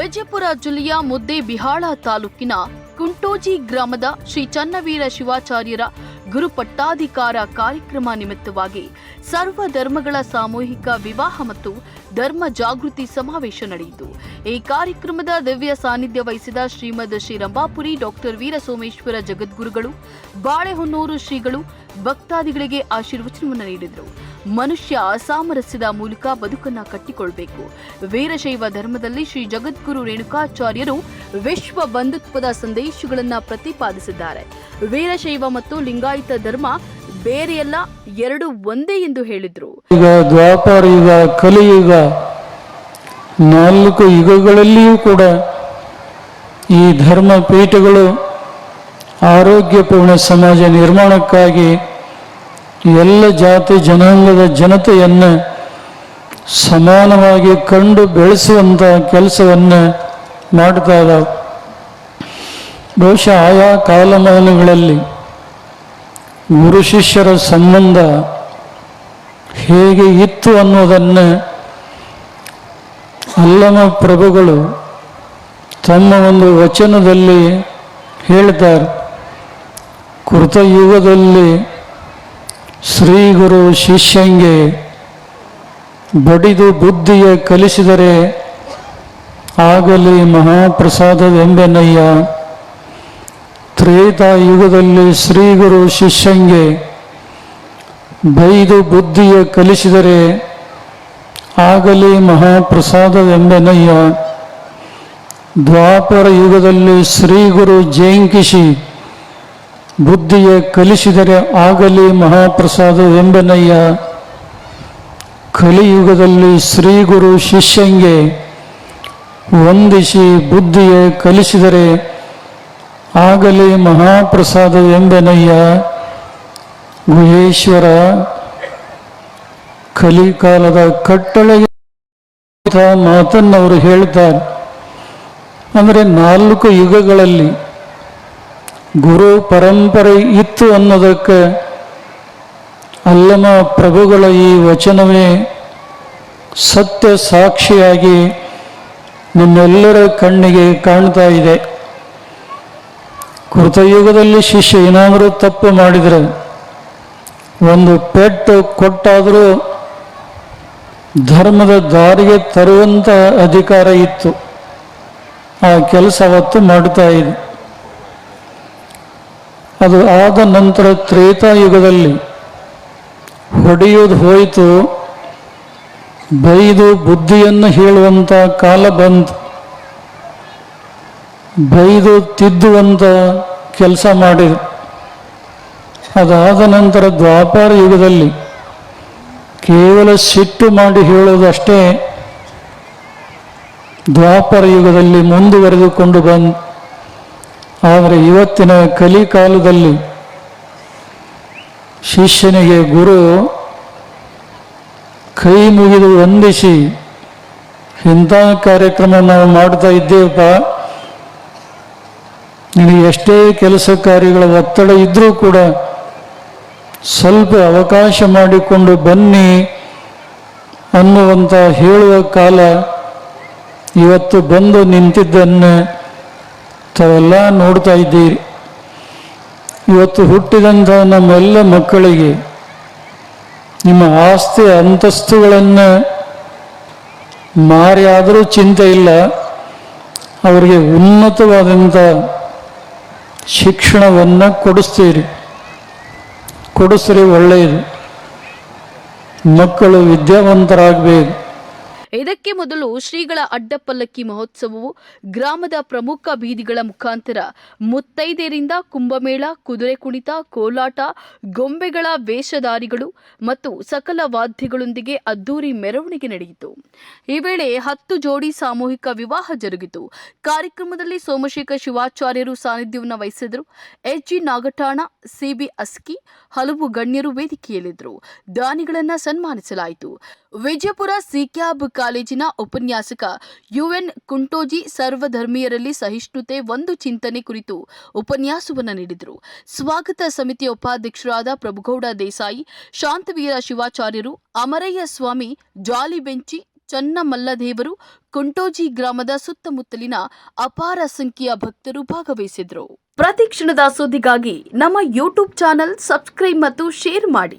ವಿಜಯಪುರ ಜಿಲ್ಲೆಯ ಮುದ್ದೇಬಿಹಾಳ ತಾಲೂಕಿನ ಕುಂಟೋಜಿ ಗ್ರಾಮದ ಶ್ರೀ ಚನ್ನವೀರ ಶಿವಾಚಾರ್ಯರ ಗುರುಪಟ್ಟಾಧಿಕಾರ ಕಾರ್ಯಕ್ರಮ ನಿಮಿತ್ತವಾಗಿ ಸರ್ವ ಧರ್ಮಗಳ ಸಾಮೂಹಿಕ ವಿವಾಹ ಮತ್ತು ಧರ್ಮ ಜಾಗೃತಿ ಸಮಾವೇಶ ನಡೆಯಿತು. ಈ ಕಾರ್ಯಕ್ರಮದ ದಿವ್ಯ ಸಾನ್ನಿಧ್ಯ ವಹಿಸಿದ ಶ್ರೀಮದ್ ಶ್ರೀ ರಂಭಾಪುರಿ ಡಾಕ್ಟರ್ ವೀರ ಸೋಮೇಶ್ವರ ಜಗದ್ಗುರುಗಳು, ಬಾಳೆಹೊನ್ನೂರು ಶ್ರೀಗಳು ಭಕ್ತಾದಿಗಳಿಗೆ ಆಶೀರ್ವಚನವನ್ನು ನೀಡಿದರು. ಮನುಷ್ಯ ಅಸಾಮರಸ್ಯದ ಮೂಲಕ ಬದುಕನ್ನ ಕಟ್ಟಿಕೊಳ್ಬೇಕು. ವೀರಶೈವ ಧರ್ಮದಲ್ಲಿ ಶ್ರೀ ಜಗದ್ಗುರು ರೇಣುಕಾಚಾರ್ಯರು ವಿಶ್ವ ಬಂಧುತ್ವದ ಸಂದೇಶಗಳನ್ನ ಪ್ರತಿಪಾದಿಸಿದ್ದಾರೆ. ವೀರಶೈವ ಮತ್ತು ಲಿಂಗಾಯತ ಧರ್ಮ ಬೇರೆಯಲ್ಲ, ಎರಡು ಒಂದೇ ಎಂದು ಹೇಳಿದ್ರು. ಈಗ ದ್ವಾಪರ ಯುಗ ಕಲಿಯುಗ ನಾಲ್ಕು ಯುಗಗಳಲ್ಲಿಯೂ ಕೂಡ ಈ ಧರ್ಮ ಪೀಠಗಳು ಆರೋಗ್ಯಪೂರ್ಣ ಸಮಾಜ ನಿರ್ಮಾಣಕ್ಕಾಗಿ ಎಲ್ಲ ಜಾತಿ ಜನಾಂಗದ ಜನತೆಯನ್ನು ಸಮಾನವಾಗಿ ಕಂಡು ಬೆಳೆಸುವಂಥ ಕೆಲಸವನ್ನು ಮಾಡ್ತಾ ಇದ್ದಾವೆ ಬಹುಶಃ ಆಯಾ ಕಾಲಮಾನಗಳಲ್ಲಿ ಗುರು ಶಿಷ್ಯರ ಸಂಬಂಧ ಹೇಗೆ ಇತ್ತು ಅನ್ನೋದನ್ನು ಅಲ್ಲಮ ಪ್ರಭುಗಳು ತಮ್ಮ ಒಂದು ವಚನದಲ್ಲಿ ಹೇಳ್ತಾರೆ. ಕೃತಯುಗದಲ್ಲಿ ಶ್ರೀ ಗುರು ಶಿಷ್ಯಂಗೆ ಬಡಿದು ಬುದ್ಧಿಯ ಕಲಿಸಿದರೆ ಆಗಲಿ ಮಹಾಪ್ರಸಾದವೆಂಬೆನಯ್ಯ ತ್ರೇತಾಯುಗದಲ್ಲಿ ಶ್ರೀ ಗುರು ಶಿಷ್ಯಂಗೆ ಬೈದು ಬುದ್ಧಿಯ ಕಲಿಸಿದರೆ ಆಗಲಿ ಮಹಾಪ್ರಸಾದವೆಂಬೆನಯ್ಯ ದ್ವಾಪರ ಯುಗದಲ್ಲಿ ಶ್ರೀ ಗುರು ಜೇಂಕಿಸಿ ಬುದ್ಧಿಯ ಕಲಿಸಿದರೆ ಆಗಲಿ ಮಹಾಪ್ರಸಾದವೆಂಬನಯ್ಯ ಕಲಿಯುಗದಲ್ಲಿ ಶ್ರೀ ಗುರು ಶಿಷ್ಯಂಗೆ ವಂದಿಸಿ ಬುದ್ಧಿಯ ಕಲಿಸಿದರೆ ಆಗಲಿ ಮಹಾಪ್ರಸಾದವೆಂಬೆನಯ್ಯ ಗುಹೇಶ್ವರ, ಕಲಿಕಾಲದ ಕಟ್ಟಳೆಗೆ ಮಾತನ್ನು ಅವರು ಹೇಳ್ತಾರೆ. ಅಂದರೆ ನಾಲ್ಕು ಯುಗಗಳಲ್ಲಿ ಗುರು ಪರಂಪರೆ ಇತ್ತು ಅನ್ನೋದಕ್ಕೆ ಅಲ್ಲಮ ಪ್ರಭುಗಳ ಈ ವಚನವೇ ಸತ್ಯ ಸಾಕ್ಷಿಯಾಗಿ ನಿಮ್ಮೆಲ್ಲರ ಕಣ್ಣಿಗೆ ಕಾಣ್ತಾ ಇದೆ. ಕೃತಯುಗದಲ್ಲಿ ಶಿಷ್ಯ ಏನಾದರೂ ತಪ್ಪು ಮಾಡಿದರೆ, ಒಂದು ಪೆಟ್ಟು ಕೊಟ್ಟಾದರೂ ಧರ್ಮದ ದಾರಿಗೆ ತರುವಂಥ ಅಧಿಕಾರ ಇತ್ತು. ಆ ಕೆಲಸ ಅವತ್ತು ಮಾಡ್ತಾ ಇದೆ. ಅದು ಆದ ನಂತರ ತ್ರೇತಾಯುಗದಲ್ಲಿ ಹೊಡೆಯೋದು ಹೋಯಿತು. ಬೈದು ಬುದ್ಧಿಯನ್ನು ಹೇಳುವಂಥ ಕಾಲ ಬಂತು. ಬೈದು ತಿದ್ದುವಂಥ ಕೆಲಸ ಮಾಡಿದ ಅದಾದ ನಂತರ ದ್ವಾಪಾರ ಯುಗದಲ್ಲಿ ಕೇವಲ ಸಿಟ್ಟು ಮಾಡಿ ಹೇಳೋದಷ್ಟೇ ದ್ವಾಪರ ಯುಗದಲ್ಲಿ ಮುಂದುವರೆದುಕೊಂಡು ಬಂದು ಆದರೆ ಇವತ್ತಿನ ಕಲಿಕಾಲದಲ್ಲಿ ಶಿಷ್ಯನಿಗೆ ಗುರು ಕೈ ಮುಗಿದು ವಂದಿಸಿ, ಇಂಥ ಕಾರ್ಯಕ್ರಮ ನಾವು ಮಾಡ್ತಾ ಇದ್ದೇವಪ್ಪ. ನಿನಗೆ ಎಷ್ಟೇ ಕೆಲಸ ಕಾರ್ಯಗಳ ಒತ್ತಡ ಇದ್ದರೂ ಕೂಡ ಸ್ವಲ್ಪ ಅವಕಾಶ ಮಾಡಿಕೊಂಡು ಬನ್ನಿ ಅನ್ನುವಂಥ ಹೇಳುವ ಕಾಲ ಇವತ್ತು ಬಂದು ನಿಂತಿದ್ದನ್ನು ತಾವೆಲ್ಲ ನೋಡ್ತಾ ಇದ್ದೀರಿ. ಇವತ್ತು ಹುಟ್ಟಿದಂಥ ನಮ್ಮೆಲ್ಲ ಮಕ್ಕಳಿಗೆ ನಿಮ್ಮ ಆಸ್ತಿ ಅಂತಸ್ತುಗಳನ್ನು ಮಾರಿ ಆದರೂ ಚಿಂತೆ ಇಲ್ಲ. ಅವರಿಗೆ ಉನ್ನತವಾದಂಥ ಶಿಕ್ಷಣವನ್ನು ಕೊಡಿಸ್ತೀರಿ. ಕೊಡಿಸ್ರಿ ಒಳ್ಳೆಯದು. ಮಕ್ಕಳು ವಿದ್ಯಾವಂತರಾಗಬೇಕು. ಇದಕ್ಕೆ ಮೊದಲು ಶ್ರೀಗಳ ಅಡ್ಡಪಲ್ಲಕ್ಕಿ ಮಹೋತ್ಸವವು ಗ್ರಾಮದ ಪ್ರಮುಖ ಬೀದಿಗಳ ಮುಖಾಂತರ ಮುತ್ತೈದೆಯರಿಂದ ಕುಂಭಮೇಳ, ಕುದುರೆ ಕುಣಿತ, ಕೋಲಾಟ, ಗೊಂಬೆಗಳ ವೇಷಧಾರಿಗಳು ಮತ್ತು ಸಕಲ ವಾದ್ಯಗಳೊಂದಿಗೆ ಅದ್ದೂರಿ ಮೆರವಣಿಗೆ ನಡೆಯಿತು. ಈ ವೇಳೆ ಹತ್ತು ಜೋಡಿ ಸಾಮೂಹಿಕ ವಿವಾಹ ಜರುಗಿತು. ಕಾರ್ಯಕ್ರಮದಲ್ಲಿ ಸೋಮಶೇಖರ ಶಿವಾಚಾರ್ಯರು ಸಾನ್ನಿಧ್ಯವನ್ನು ವಹಿಸಿದರು. H G Nagathana, C B Aski, ಹಲವು ಗಣ್ಯರು ವೇದಿಕೆಯಲ್ಲಿದ್ದರು. ದಾನಿಗಳನ್ನು ಸನ್ಮಾನಿಸಲಾಯಿತು. ವಿಜಯಪುರ ಸಿಕ್ಯಾಬ್ ಕಾಲೇಜಿನ ಉಪನ್ಯಾಸಕ ಯುಎನ್ ಕುಂಟೋಜಿ ಸರ್ವಧರ್ಮೀಯರಲ್ಲಿ ಸಹಿಷ್ಣುತೆ ಒಂದು ಚಿಂತನೆ ಕುರಿತು ಉಪನ್ಯಾಸವನ್ನು ನೀಡಿದರು. ಸ್ವಾಗತ ಸಮಿತಿ ಉಪಾಧ್ಯಕ್ಷರಾದ ಪ್ರಭುಗೌಡ ದೇಸಾಯಿ, ಶಾಂತವೀರ ಶಿವಾಚಾರ್ಯರು, ಅಮರಯ್ಯ ಸ್ವಾಮಿ, ಜಾಲಿ ಬೆಂಚಿ, ಚನ್ನಮಲ್ಲದೇವರು, ಕುಂಟೋಜಿ ಗ್ರಾಮದ ಸುತ್ತಮುತ್ತಲಿನ ಅಪಾರ ಸಂಖ್ಯೆಯ ಭಕ್ತರು ಭಾಗವಹಿಸಿದರು ಪ್ರತಿ ಕ್ಷಣದ ಸುದ್ದಿಗಾಗಿ ನಮ್ಮ ಯೂಟ್ಯೂಬ್ ಚಾನೆಲ್ ಸಬ್ಸ್ಕ್ರೈಬ್ ಮತ್ತು ಶೇರ್ ಮಾಡಿ.